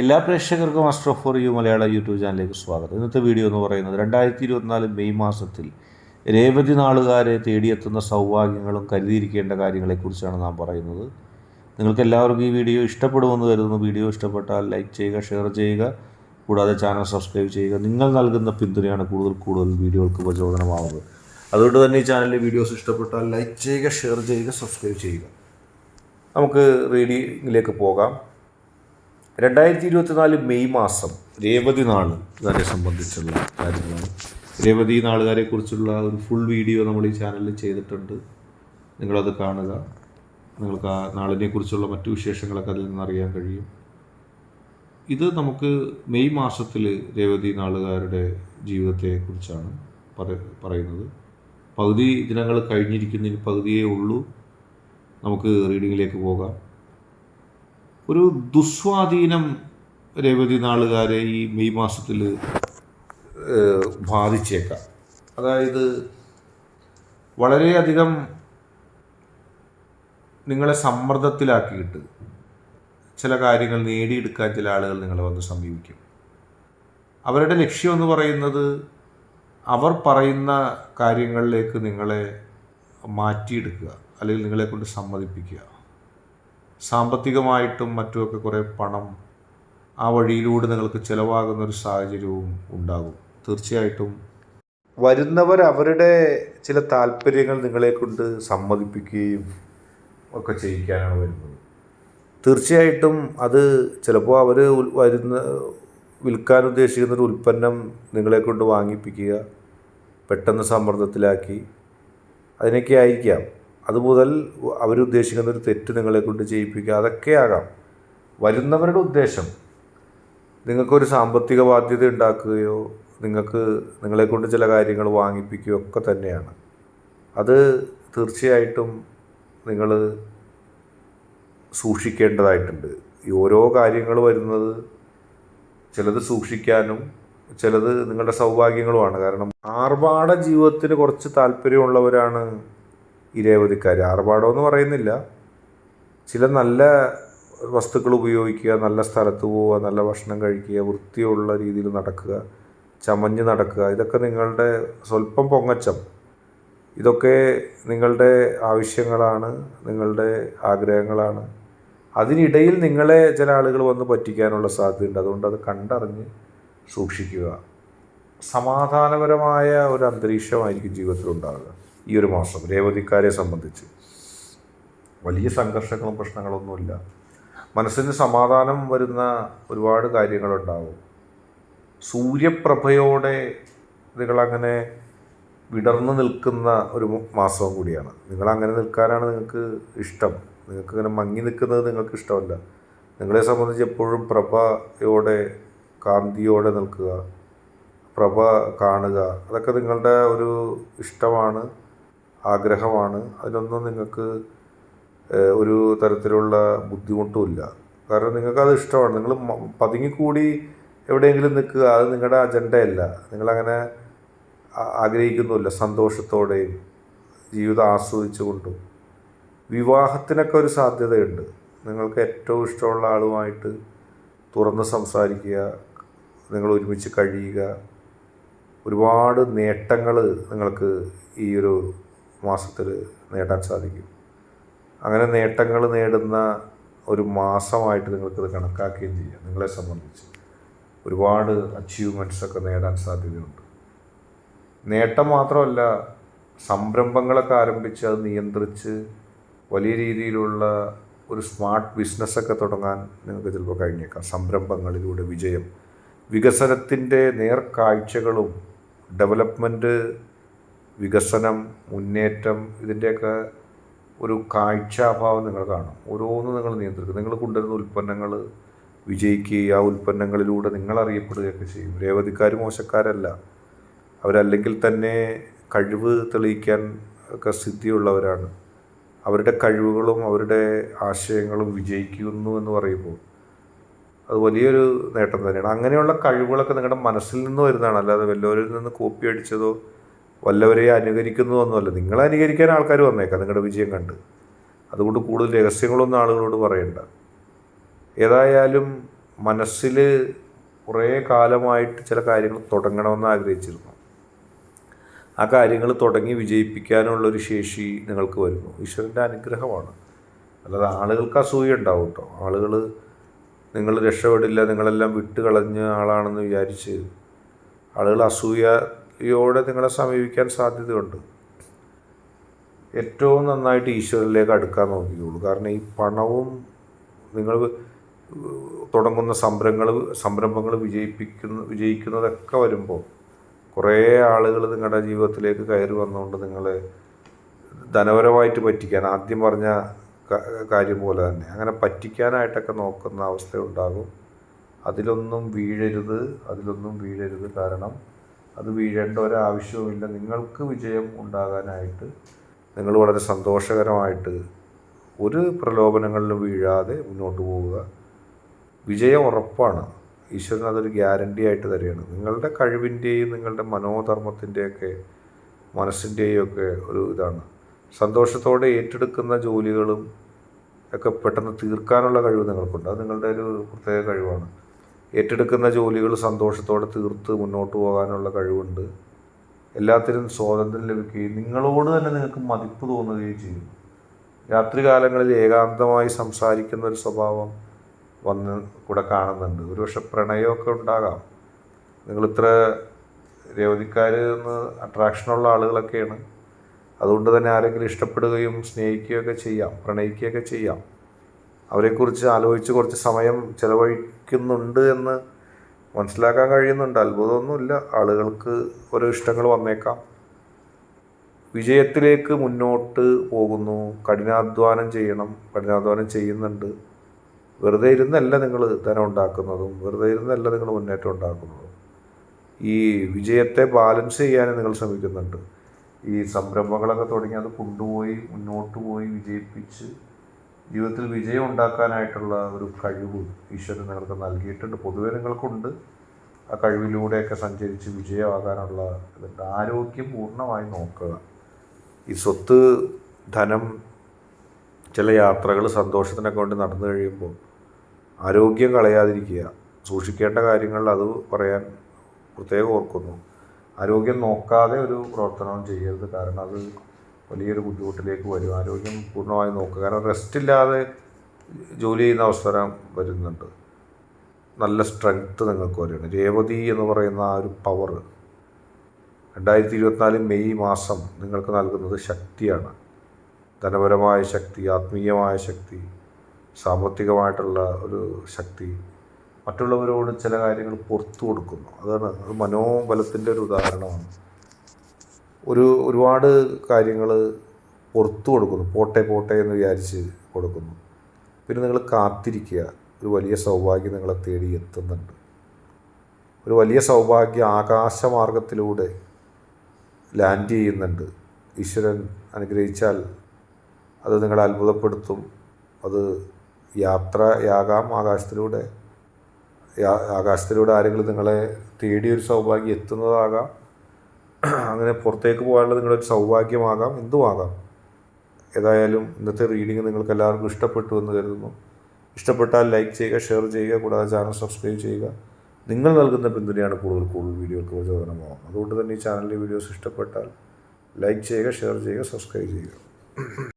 എല്ലാ പ്രേക്ഷകർക്കും astro for you Malayala YouTube ചാനലിലേക്ക് സ്വാഗതം. ഇന്നത്തെ വീഡിയോ എന്ന് പറയുന്നത് രണ്ടായിരത്തി ഇരുപത്തിനാല് മെയ് മാസത്തിൽ രേവതി നാളുകാരെ തേടിയെത്തുന്ന സൗഭാഗ്യങ്ങളും കരുതിയിരിക്കേണ്ട കാര്യങ്ങളെക്കുറിച്ചാണ് നാം പറയുന്നത്. നിങ്ങൾക്ക് എല്ലാവർക്കും ഈ വീഡിയോ ഇഷ്ടപ്പെടുമെന്ന് കരുതുന്നു. വീഡിയോ ഇഷ്ടപ്പെട്ടാൽ ലൈക്ക് ചെയ്യുക ഷെയർ ചെയ്യുക കൂടാതെ ചാനൽ സബ്സ്ക്രൈബ് ചെയ്യുക. നിങ്ങൾ നൽകുന്ന പിന്തുണയാണ് കൂടുതൽ കൂടുതൽ വീഡിയോകൾക്ക് പ്രചോദനമാവുന്നത്. അതുകൊണ്ട് തന്നെ ഈ ചാനലിലെ വീഡിയോസ് ഇഷ്ടപ്പെട്ടാൽ ലൈക്ക് ചെയ്യുക ഷെയർ ചെയ്യുക സബ്സ്ക്രൈബ് ചെയ്യുക. നമുക്ക് റീഡിങ്ങിലേക്ക് പോകാം. രണ്ടായിരത്തി ഇരുപത്തിനാല് മെയ് മാസം രേവതി ഇതിനെ സംബന്ധിച്ചുള്ള കാര്യങ്ങളാണ്. രേവതി നാളുകാരെ കുറിച്ചുള്ള ഒരു ഫുൾ വീഡിയോ നമ്മൾ ഈ ചാനലിൽ ചെയ്തിട്ടുണ്ട്. നിങ്ങളത് കാണുക. നിങ്ങൾക്ക് ആ നാളിനെ കുറിച്ചുള്ള മറ്റു വിശേഷങ്ങളൊക്കെ അതിൽ നിന്ന് അറിയാൻ കഴിയും. ഇത് നമുക്ക് മെയ് മാസത്തിൽ രേവതി നാളുകാരുടെ ജീവിതത്തെക്കുറിച്ചാണ് കുറിച്ചാണ് പറയുന്നത്. പകുതി ദിനങ്ങൾ കഴിഞ്ഞിരിക്കുന്നതിന് പകുതിയേ ഉള്ളൂ. നമുക്ക് റീഡിങ്ങിലേക്ക് പോകാം. ഒരു ദുസ്വാധീനം രേവതി നാളുകാരെ ഈ മെയ് മാസത്തിൽ ബാധിച്ചേക്കാം. അതായത് വളരെയധികം നിങ്ങളെ സമ്മർദ്ദത്തിലാക്കിയിട്ട് ചില കാര്യങ്ങൾ നേടിയെടുക്കാൻ ചില ആളുകൾ നിങ്ങളെ വന്ന് സമീപിക്കും. അവരുടെ ലക്ഷ്യം എന്ന് പറയുന്നത് അവർ പറയുന്ന കാര്യങ്ങളിലേക്ക് നിങ്ങളെ മാറ്റിയെടുക്കുക അല്ലെങ്കിൽ നിങ്ങളെക്കൊണ്ട് സമ്മതിപ്പിക്കുക. സാമ്പത്തികമായിട്ടും മറ്റുമൊക്കെ കുറേ പണം ആ വഴിയിലൂടെ നിങ്ങൾക്ക് ചിലവാകുന്ന ഒരു സാഹചര്യവും ഉണ്ടാകും. തീർച്ചയായിട്ടും വരുന്നവർ അവരുടെ ചില താല്പര്യങ്ങൾ നിങ്ങളെ കൊണ്ട് സമ്മതിപ്പിക്കുകയും ഒക്കെ ചെയ്യിക്കാനാണ് വരുന്നത്. തീർച്ചയായിട്ടും അത് ചിലപ്പോൾ അവർ വരുന്ന വിൽക്കാൻ ഉദ്ദേശിക്കുന്ന ഒരു ഉൽപ്പന്നം നിങ്ങളെ കൊണ്ട് വാങ്ങിപ്പിക്കുക പെട്ടെന്ന് സമ്മർദ്ദത്തിലാക്കി അതിനൊക്കെ ആയിരിക്കാം. അതുമുതൽ അവരുദ്ദേശിക്കുന്ന ഒരു തെറ്റ് നിങ്ങളെ കൊണ്ട് ചെയ്യിപ്പിക്കുക അതൊക്കെ ആകാം. വരുന്നവരുടെ ഉദ്ദേശം നിങ്ങൾക്കൊരു സാമ്പത്തിക ബാധ്യത ഉണ്ടാക്കുകയോ നിങ്ങൾക്ക് നിങ്ങളെ കൊണ്ട് ചില കാര്യങ്ങൾ വാങ്ങിപ്പിക്കുകയോ ഒക്കെ തന്നെയാണ്. അത് തീർച്ചയായിട്ടും നിങ്ങൾ സൂക്ഷിക്കേണ്ടതായിട്ടുണ്ട്. ഈ ഓരോ കാര്യങ്ങൾ വരുന്നത് ചിലത് സൂക്ഷിക്കാനും ചിലത് നിങ്ങളുടെ സൗഭാഗ്യങ്ങളുമാണ്. കാരണം ആർഭാട ജീവിതത്തിന് കുറച്ച് താല്പര്യമുള്ളവരാണ് ഈ രേവതിക്കാർ എന്ന് പറയുന്നില്ല. ചില നല്ല വസ്തുക്കൾ ഉപയോഗിക്കുക നല്ല സ്ഥലത്ത് പോവുക നല്ല ഭക്ഷണം കഴിക്കുക വൃത്തിയുള്ള രീതിയിൽ നടക്കുക ചമഞ്ഞ് നടക്കുക ഇതൊക്കെ നിങ്ങളുടെ സ്വല്പം പൊങ്ങച്ചം. ഇതൊക്കെ നിങ്ങളുടെ ആവശ്യങ്ങളാണ് നിങ്ങളുടെ ആഗ്രഹങ്ങളാണ്. അതിനിടയിൽ നിങ്ങളെ ചില ആളുകൾ വന്ന് പറ്റിക്കാനുള്ള സാധ്യതയുണ്ട്. അതുകൊണ്ട് അത് കണ്ടറിഞ്ഞ് സൂക്ഷിക്കുക. സമാധാനപരമായ ഒരു അന്തരീക്ഷമായിരിക്കും ജീവിതത്തിൽ ഉണ്ടാകുക ഈ ഒരു മാസം രേവതിക്കാരെ സംബന്ധിച്ച്. വലിയ സംഘർഷങ്ങളും പ്രശ്നങ്ങളൊന്നുമില്ല. മനസ്സിന് സമാധാനം വരുന്ന ഒരുപാട് കാര്യങ്ങളുണ്ടാവും. സൂര്യപ്രഭയോടെ നിങ്ങളങ്ങനെ വിടർന്നു നിൽക്കുന്ന ഒരു മാസവും കൂടിയാണ്. നിങ്ങളങ്ങനെ നിൽക്കാനാണ് നിങ്ങൾക്ക് ഇഷ്ടം. നിങ്ങൾക്ക് ഇങ്ങനെ മങ്ങി നിൽക്കുന്നത് നിങ്ങൾക്ക് ഇഷ്ടമല്ല. നിങ്ങളെ സംബന്ധിച്ച് എപ്പോഴും പ്രഭയോടെ കാന്തിയോടെ നിൽക്കുക പ്രഭ കാണുക അതൊക്കെ നിങ്ങളുടെ ഒരു ഇഷ്ടമാണ്. ആഗ്രഹമാണ്. അതിനൊന്നും നിങ്ങൾക്ക് ഒരു തരത്തിലുള്ള ബുദ്ധിമുട്ടുമില്ല. കാരണം നിങ്ങൾക്കത് ഇഷ്ടമാണ്. നിങ്ങൾ പതുങ്ങിക്കൂടി എവിടെയെങ്കിലും നിൽക്കുക. അത് നിങ്ങളുടെ അജണ്ടയല്ല. നിങ്ങളങ്ങനെ ആഗ്രഹിക്കുന്നുമില്ല. സന്തോഷത്തോടെയും ജീവിതം ആസ്വദിച്ചുകൊണ്ടും. വിവാഹത്തിനൊക്കെ ഒരു സാധ്യതയുണ്ട്. നിങ്ങൾക്ക് ഏറ്റവും ഇഷ്ടമുള്ള ആളുമായിട്ട് തുറന്ന് സംസാരിക്കുക നിങ്ങൾ ഒരുമിച്ച് കഴിയുക. ഒരുപാട് നേട്ടങ്ങൾ നിങ്ങൾക്ക് ഈ ഒരു മാസത്തിൽ നേടാൻ സാധിക്കും. അങ്ങനെ നേട്ടങ്ങൾ നേടുന്ന ഒരു മാസമായിട്ട് നിങ്ങൾക്കത് കണക്കാക്കുകയും ചെയ്യാം നിങ്ങളെ സംബന്ധിച്ച്. ഒരുപാട് അച്ചീവ്മെന്റ്സൊക്കെ നേടാൻ സാധ്യതയുണ്ട്. നേട്ടം മാത്രമല്ല സംരംഭങ്ങളൊക്കെ ആരംഭിച്ച് അത് നിയന്ത്രിച്ച് വലിയ രീതിയിലുള്ള ഒരു സ്മാർട്ട് ബിസിനസ്സൊക്കെ തുടങ്ങാൻ നിങ്ങൾക്ക് ചിലപ്പോൾ കഴിഞ്ഞേക്കാം. സംരംഭങ്ങളിലൂടെ വിജയം. വികസനത്തിന്റെ നേർക്കാഴ്ചകളും ഡെവലപ്മെന്റ് വികസനം മുന്നേറ്റം ഇതിന്റെയൊക്കെ ഒരു കാഴ്ചാഭാവം നിങ്ങൾ കാണും. ഓരോന്നും നിങ്ങൾ നിയന്ത്രിക്കും. നിങ്ങൾ കൊണ്ടുവരുന്ന ഉൽപ്പന്നങ്ങൾ വിജയിക്കുകയും ആ ഉൽപ്പന്നങ്ങളിലൂടെ നിങ്ങൾ അറിയപ്പെടുകയൊക്കെ ചെയ്യും. രേവതിക്കാർ മോശക്കാരല്ല. അവരല്ലെങ്കിൽ തന്നെ കഴിവ് തെളിയിക്കാൻ ഒക്കെ സിദ്ധിയുള്ളവരാണ്. അവരുടെ കഴിവുകളും അവരുടെ ആശയങ്ങളും വിജയിക്കുന്നു എന്ന് പറയുമ്പോൾ അത് വലിയൊരു നേട്ടം തന്നെയാണ്. അങ്ങനെയുള്ള കഴിവുകളൊക്കെ നിങ്ങളുടെ മനസ്സിൽ നിന്ന് വരുന്നതാണ്. അല്ലാതെ വല്ലവരിൽ നിന്ന് കോപ്പി അടിച്ചതോ വല്ലവരെ അനുകരിക്കുന്നതൊന്നുമല്ല. നിങ്ങളെ അനുകരിക്കാൻ ആൾക്കാർ വന്നേക്കാം. നിങ്ങളുടെ വിജയം കണ്ട്. അതുകൊണ്ട് കൂടുതൽ രഹസ്യങ്ങളൊന്നും ആളുകളോട് പറയണ്ട. ഏതായാലും മനസ്സിൽ കുറേ കാലമായിട്ട് ചില കാര്യങ്ങൾ തുടങ്ങണമെന്ന് ആഗ്രഹിച്ചിരുന്നു. ആ കാര്യങ്ങൾ തുടങ്ങി വിജയിപ്പിക്കാനുള്ളൊരു ശേഷി നിങ്ങൾക്ക് വരുന്നു. ഈശ്വരന്റെ അനുഗ്രഹമാണ്. അല്ലാതെ ആളുകൾക്ക് അസൂയ ഉണ്ടാവും കേട്ടോ. ആളുകൾ നിങ്ങൾ രക്ഷപ്പെടില്ല നിങ്ങളെല്ലാം വിട്ട് കളഞ്ഞ ആളാണെന്ന് വിചാരിച്ച് ആളുകൾ അസൂയയോടെ നിങ്ങളെ സമീപിക്കാൻ സാധ്യതയുണ്ട്. ഏറ്റവും നന്നായിട്ട് ഈശ്വരനിലേക്ക് അടുക്കാൻ നോക്കിയുള്ളൂ കാരണം ഈ പണവും നിങ്ങൾ തുടങ്ങുന്ന സംരംഭങ്ങൾ സംരംഭങ്ങൾ വിജയിപ്പിക്കുന്ന വിജയിക്കുന്നതൊക്കെ വരുമ്പോൾ കുറേ ആളുകൾ നിങ്ങളുടെ ജീവിതത്തിലേക്ക് കയറി വന്നുകൊണ്ട് നിങ്ങളെ ധനപരമായിട്ട് പറ്റിക്കാൻ ആദ്യം പറഞ്ഞ കാര്യം പോലെ തന്നെ അങ്ങനെ പറ്റിക്കാനായിട്ടൊക്കെ നോക്കുന്ന അവസ്ഥയുണ്ടാകും. അതിലൊന്നും വീഴരുത് അതിലൊന്നും വീഴരുത് കാരണം അത് വീഴേണ്ട ഒരാവശ്യവുമില്ല. നിങ്ങൾക്ക് വിജയം ഉണ്ടാകാനായിട്ട് നിങ്ങൾ വളരെ സന്തോഷകരമായിട്ട് ഒരു പ്രലോഭനങ്ങളിലും വീഴാതെ മുന്നോട്ട് പോവുക. വിജയം ഉറപ്പാണ്. ഈശ്വരൻ അതൊരു ഗ്യാരണ്ടി ആയിട്ട് തരികയാണ്. നിങ്ങളുടെ കഴിവിന്റെയും നിങ്ങളുടെ മനോധർമ്മത്തിന്റെയൊക്കെ മനസ്സിന്റെയും ഒക്കെ ഒരു ഇതാണ്. സന്തോഷത്തോടെ ഏറ്റെടുക്കുന്ന ജോലികളും ഒക്കെ പെട്ടെന്ന് തീർക്കാനുള്ള കഴിവ് നിങ്ങൾക്കുണ്ട്. അത് നിങ്ങളുടെ ഒരു പ്രത്യേക കഴിവാണ്. ഏറ്റെടുക്കുന്ന ജോലികൾ സന്തോഷത്തോടെ തീർത്ത് മുന്നോട്ട് പോകാനുള്ള കഴിവുണ്ട്. എല്ലാത്തിനും സ്വാതന്ത്ര്യം ലഭിക്കുകയും നിങ്ങളോട് തന്നെ നിങ്ങൾക്ക് മതിപ്പ് തോന്നുകയും ചെയ്യും. രാത്രികാലങ്ങളിൽ ഏകാന്തമായി സംസാരിക്കുന്ന ഒരു സ്വഭാവം വന്ന് കൂടെ കാണുന്നുണ്ട്. ഒരുപക്ഷെ പ്രണയമൊക്കെ ഉണ്ടാകാം. നിങ്ങളിത്ര രേവതിക്കാർ എന്ന് അട്രാക്ഷനുള്ള ആളുകളൊക്കെയാണ്. അതുകൊണ്ട് തന്നെ ആരെങ്കിലും ഇഷ്ടപ്പെടുകയും സ്നേഹിക്കുകയൊക്കെ ചെയ്യാം പ്രണയിക്കുകയൊക്കെ ചെയ്യാം. അവരെക്കുറിച്ച് ആലോചിച്ച് കുറച്ച് സമയം ചിലവഴിക്കുന്നുണ്ട് എന്ന് മനസ്സിലാക്കാൻ കഴിയുന്നുണ്ട്. അത്ഭുതമൊന്നുമില്ല. ആളുകൾക്ക് ഓരോ ഇഷ്ടങ്ങൾ വന്നേക്കാം. വിജയത്തിലേക്ക് മുന്നോട്ട് പോകുന്നു. കഠിനാധ്വാനം ചെയ്യണം. കഠിനാധ്വാനം ചെയ്യുന്നുണ്ട്. വെറുതെ ഇരുന്നല്ല നിങ്ങൾ ധനം ഉണ്ടാക്കുന്നതും. വെറുതെ ഇരുന്നല്ല നിങ്ങൾ മുന്നേറ്റം ഉണ്ടാക്കുന്നതും. ഈ വിജയത്തെ ബാലൻസ് ചെയ്യാൻ നിങ്ങൾ ശ്രമിക്കുന്നുണ്ട്. ഈ സംരംഭങ്ങളൊക്കെ തുടങ്ങി അത് കൊണ്ടുപോയി മുന്നോട്ട് പോയി വിജയിപ്പിച്ച് ജീവിതത്തിൽ വിജയം ഉണ്ടാക്കാനായിട്ടുള്ള ഒരു കഴിവ് ഈശ്വരൻ നിങ്ങൾക്ക് നൽകിയിട്ടുണ്ട്. പൊതുവെ നിങ്ങൾക്കുണ്ട്. ആ കഴിവിലൂടെയൊക്കെ സഞ്ചരിച്ച് വിജയമാകാനുള്ള ഇതുണ്ട് ആരോഗ്യം പൂർണമായി നോക്കുക. ഈ സ്വത്ത് ധനം ചില യാത്രകൾ സന്തോഷത്തിനൊക്കെ കൊണ്ട് നടന്നു കഴിയുമ്പോൾ ആരോഗ്യം കളയാതിരിക്കുക. സൂക്ഷിക്കേണ്ട കാര്യങ്ങൾ അത് പറയാൻ പ്രത്യേകം ഓർക്കുന്നു. ആരോഗ്യം നോക്കാതെ ഒരു പ്രവർത്തനവും ചെയ്യരുത്. കാരണം അത് വലിയൊരു ബുദ്ധിമുട്ടിലേക്ക് വരും. ആരോഗ്യം പൂർണമായി നോക്കുക. കാരണം റെസ്റ്റ് ഇല്ലാതെ ജോലി ചെയ്യുന്ന അവസരം വരുന്നുണ്ട്. നല്ല സ്ട്രെങ്ത്ത് നിങ്ങൾക്ക് വരികയാണ്. രേവതി എന്ന് പറയുന്ന ആ ഒരു പവർ രണ്ടായിരത്തി ഇരുപത്തിനാല് മെയ് മാസം നിങ്ങൾക്ക് നൽകുന്നത് ശക്തിയാണ്. ധനപരമായ ശക്തി ആത്മീയമായ ശക്തി സാമ്പത്തികമായിട്ടുള്ള ഒരു ശക്തി മറ്റുള്ളവരോട് ചില കാര്യങ്ങൾ പുറത്തു കൊടുക്കുന്നു. അതാണ് അത് മനോബലത്തിന്റെ ഒരു ഉദാഹരണമാണ്. ഒരു ഒരുപാട് കാര്യങ്ങൾ പുറത്തു കൊടുക്കുന്നു. പോട്ടെ പോട്ടെ എന്ന് വിചാരിച്ച് കൊടുക്കുന്നു. പിന്നെ നിങ്ങൾ കാത്തിരിക്കുക. ഒരു വലിയ സൗഭാഗ്യം നിങ്ങളെ തേടി എത്തുന്നുണ്ട്. ഒരു വലിയ സൗഭാഗ്യം ആകാശമാർഗത്തിലൂടെ ലാൻഡ് ചെയ്യുന്നുണ്ട്. ഈശ്വരൻ അനുഗ്രഹിച്ചാൽ അത് നിങ്ങളെ അത്ഭുതപ്പെടുത്തും. അത് യാത്രയാകാം ആകാശത്തിലൂടെ. ആകാശത്തിലൂടെ ആരെങ്കിലും നിങ്ങളെ തേടിയൊരു സൗഭാഗ്യം എത്തുന്നതാകാം. അങ്ങനെ പുറത്തേക്ക് പോകാനുള്ള നിങ്ങളൊരു സൗഭാഗ്യമാകാം എന്തുമാകാം? ഏതായാലും ഇന്നത്തെ റീഡിങ് നിങ്ങൾക്ക് എല്ലാവർക്കും ഇഷ്ടപ്പെട്ടു എന്ന് കരുതുന്നു. ഇഷ്ടപ്പെട്ടാൽ ലൈക്ക് ചെയ്യുക ഷെയർ ചെയ്യുക കൂടാതെ ചാനൽ സബ്സ്ക്രൈബ് ചെയ്യുക. നിങ്ങൾ നൽകുന്ന പിന്തുണയാണ് കൂടുതൽ കൂടുതൽ വീഡിയോകൾക്ക് പ്രചോദനമാകും അതുകൊണ്ട് തന്നെ ഈ ചാനലിലെ വീഡിയോസ് ഇഷ്ടപ്പെട്ടാൽ ലൈക്ക് ചെയ്യുക ഷെയർ ചെയ്യുക സബ്സ്ക്രൈബ് ചെയ്യുക.